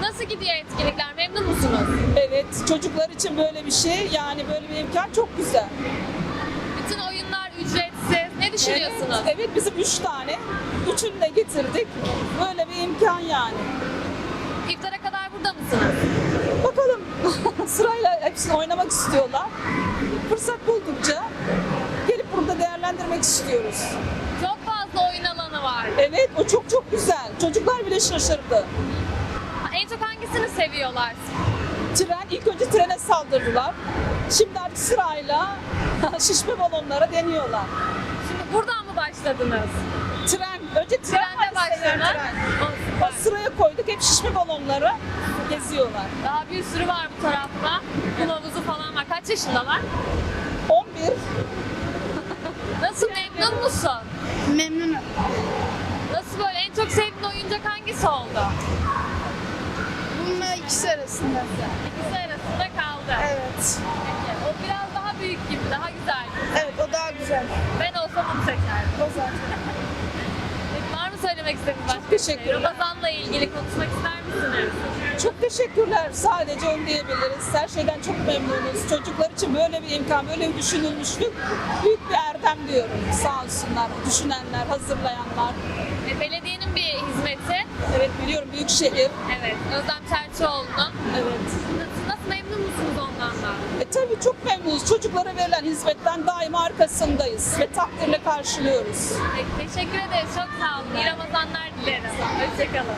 Nasıl gidiyor etkinlikler? Memnun musunuz? Evet, çocuklar için böyle bir şey, yani böyle bir imkan çok güzel. Bütün oyunlar ücretsiz. Ne düşünüyorsunuz? Evet, evet bizim üç tane, üçünü de getirdik. Böyle bir imkan yani. İftara kadar burada mısınız? Bakalım sırayla hepsini oynamak istiyorlar. Fırsat buldukça gelip burada değerlendirmek istiyoruz. Çok fazla oyun alanı var. Evet, o çok çok güzel. Çocuklar bile şaşırdı. En çok hangisini seviyorlar? Tren, ilk önce trene saldırdılar. Şimdi artık sırayla şişme balonlara deniyorlar. Şimdi buradan mı başladınız? Tren, önce tren Trende var, başladınız. tren. Sıraya koyduk, hep şişme balonları geziyorlar. Daha bir sürü var bu tarafta. Kum havuzu falan var. Kaç yaşındalar? 11, Nasıl memnun musun? Memnunum. Nasıl böyle en çok sevdiğin oyuncak hangisi oldu? Bununla ikisi arasında. İkisi arasında kaldı. Evet. Peki. O biraz daha büyük gibi, daha güzel. Evet o daha güzel. Ben olsam onu seçerdim. O zaten. Var mı söylemek istediğiniz başka bir şey? teşekkürler. Ramazan'la ilgili konuşmak ister misiniz? çok teşekkürler. Sadece onu diyebiliriz. Her şeyden çok memnunuz. Çocuklar için böyle bir imkan, böyle bir düşünülmüşlük büyük bir erdem diyorum. Sağ olsunlar, düşünenler, hazırlayanlar. E, belediyenin bir hizmeti. Biliyorum büyük şehir. Evet. Özlem Çerçioğlu'nun. Evet. Nasıl, nasıl memnun musunuz ondan da? E tabii çok memnunuz. Çocuklara verilen hizmetten daima arkasındayız ve takdirle karşılıyoruz. Peki, teşekkür ederiz. Çok sağ olun. İyi Ramazanlar dilerim. Hoşçakalın.